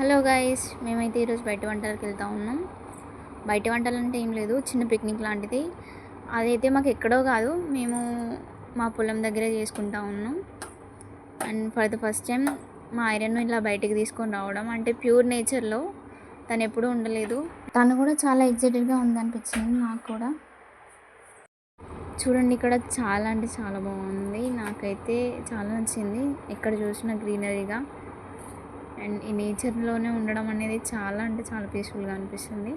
Hello guys మేమైతే ఈరోజు బయట వంటలకు వెళ్తా ఉన్నాం. బయట వంటలు అంటే ఏం లేదు చిన్న పిక్నిక్ లాంటిది. అదైతే మాకు ఎక్కడో కాదు మేము మా పొలం దగ్గరే చేసుకుంటా ఉన్నాం. And for the first time మా ఐరన్ ఇలా బయటికి తీసుకొని రావడం అంటే ప్యూర్ నేచర్లో తను ఎప్పుడూ ఉండలేదు. తను కూడా చాలా ఎగ్జైటెడ్గా ఉందనిపించింది నాకు కూడా. చూడండి ఇక్కడ చాలా అంటే చాలా బాగుంది. నాకైతే చాలా నచ్చింది ఎక్కడ చూసినా గ్రీనరీగా. అండ్ ఈ నేచర్లోనే ఉండడం అనేది చాలా అంటే చాలా పీస్ఫుల్గా అనిపిస్తుంది.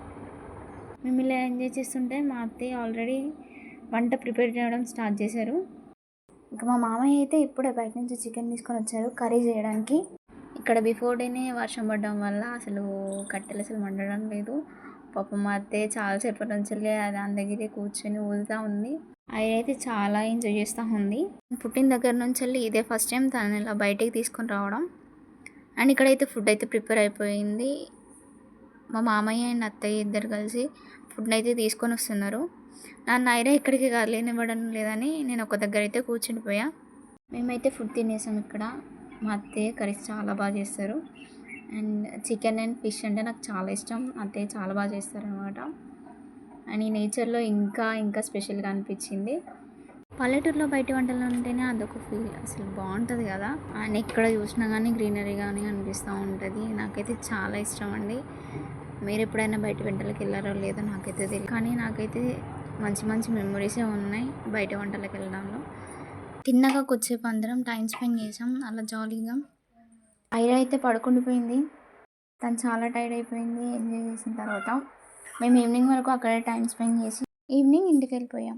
మేము ఇలా ఎంజాయ్ చేస్తుంటే మా అత్తయ్య ఆల్రెడీ వంట ప్రిపేర్ చేయడం స్టార్ట్ చేశారు. ఇంకా మా మామయ్య అయితే ఇప్పుడే బయట నుంచి చికెన్ తీసుకొని వచ్చారు కర్రీ చేయడానికి. ఇక్కడ బిఫోర్ డేనే వర్షం పడడం వల్ల అసలు కట్టెలు అసలు మండడం లేదు. పాపం మా అత్తయ్య చాలాసేపటి నుంచి వెళ్ళి దాని దగ్గరే కూర్చొని ఊదుతూ ఉంది. అది అయితే చాలా ఎంజాయ్ చేస్తూ ఉంది. పుట్టిన దగ్గర నుంచి వెళ్ళి ఇదే ఫస్ట్ టైం తనని ఇలా బయటికి తీసుకొని రావడం. అండ్ ఇక్కడైతే ఫుడ్ అయితే ప్రిపేర్ అయిపోయింది. మా మామయ్య అండ్ అత్తయ్య ఇద్దరు కలిసి ఫుడ్ అయితే తీసుకొని వస్తున్నారు. నా నైరా ఇక్కడికి కదలేనివ్వడం లేదని నేను ఒక దగ్గర అయితే కూర్చుండిపోయా మేమైతే ఫుడ్ తినేసాం ఇక్కడ. మా అత్తయ్య కర్రీస్ చాలా బాగా చేస్తారు. అండ్ చికెన్ అండ్ ఫిష్ అంటే నాకు చాలా ఇష్టం. అత్తయ్య చాలా బాగా చేస్తారు అనమాట అండ్ ఈ నేచర్లో ఇంకా ఇంకా స్పెషల్గా అనిపించింది. పల్లెటూరులో బయట వంటలు ఉంటేనే అదొక ఫీల్ అసలు బాగుంటుంది కదా. అండ్ ఎక్కడ చూసినా కానీ గ్రీనరీ కానీ అనిపిస్తూ ఉంటుంది. నాకైతే చాలా ఇష్టం అండి. మీరు ఎప్పుడైనా బయట వంటలకు వెళ్ళారో లేదో నాకైతే తెలియదు కానీ నాకైతే మంచి మంచి మెమొరీసే ఉన్నాయి బయట వంటలకు వెళ్ళడంలో. తిన్నాక కొద్దిసేపు అందరం టైం స్పెండ్ చేసాం అలా జాలీగా ఐరా అయితే పడుకుండిపోయింది తను చాలా టైర్డ్ అయిపోయింది. ఎంజాయ్ చేసిన తర్వాత మేము ఈవినింగ్ వరకు అక్కడే టైం స్పెండ్ చేసి ఈవినింగ్ ఇంటికి వెళ్ళిపోయాం.